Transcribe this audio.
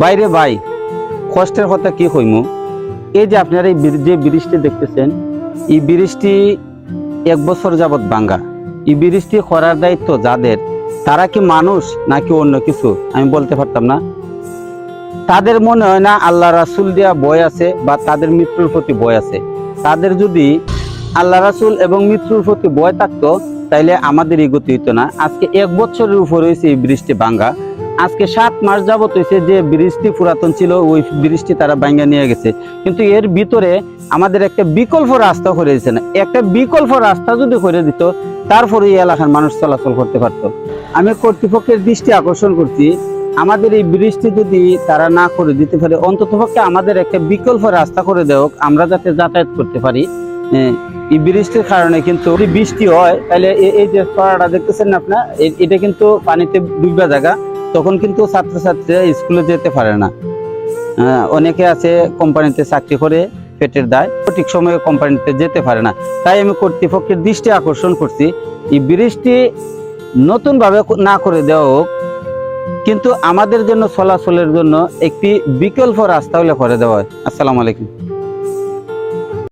বাইরে ভাই, কষ্টের কথা কি কইমু? এই যে আপনারা এই যে ব্রিজটি দেখতেছেন, এই ব্রিজটি এক বছর যাবৎ ভাঙ্গা। এই ব্রিজটি করার দায়িত্ব যাদের, তারা কি মানুষ নাকি অন্য কিছু? আমি বলতে পারতাম না। তাদের মনে হয় না আল্লাহ রাসুল দেওয়া বয় আছে বা তাদের মৃত্যুর প্রতি ভয় আছে। তাদের যদি আল্লাহ রাসুল এবং মৃত্যুর প্রতি ভয় থাকতো, তাইলে আমাদের এই গতি হইতো না। আজকে এক বছরের উপর হয়েছে এই ব্রিজটি ভাঙ্গা। আজকে সাত মাস যাবত হয়েছে যে ব্রিজটি পুরাতন ছিল, ওই ব্রিজটি তারা ভাঙ্গা নিয়ে গেছে। কিন্তু এর ভিতরে আমাদের একটা বিকল্প রাস্তা করে দিচ্ছে না একটা বিকল্প রাস্তা যদি করে দিত, তারপরে এই এলাকার মানুষ চলাচল করতে পারতো। আমি কর্তৃপক্ষের দৃষ্টি আকর্ষণ করছি, আমাদের এই ব্রিজটি যদি তারা না করে দিতে পারে, অন্ততপক্ষে আমাদের একটা বিকল্প রাস্তা করে দেওক আমরা যাতে যাতায়াত করতে পারি। এই বৃষ্টির কারণে কিন্তু বৃষ্টি হয়, তাহলে এই যে ছড়াটা দেখতেছেন আপনার এটা কিন্তু পানিতে ডুববা জায়গা। তখন কিন্তু ছাত্রছাত্রীরা স্কুলে যেতে পারে না। আহ, অনেকে আছে কোম্পানিতে চাকরি করে পেটের দায় সঠিক সময়ে কোম্পানিতে যেতে পারে না। তাই আমি কর্তৃপক্ষের দৃষ্টি আকর্ষণ করছি এই ব্রিজটি নতুনভাবে না করে দেওয়া হোক কিন্তু আমাদের জন্য চলাচলের জন্য একটি বিকল্প রাস্তা হলে করে দেওয়া হয়। আসসালামু আলাইকুম।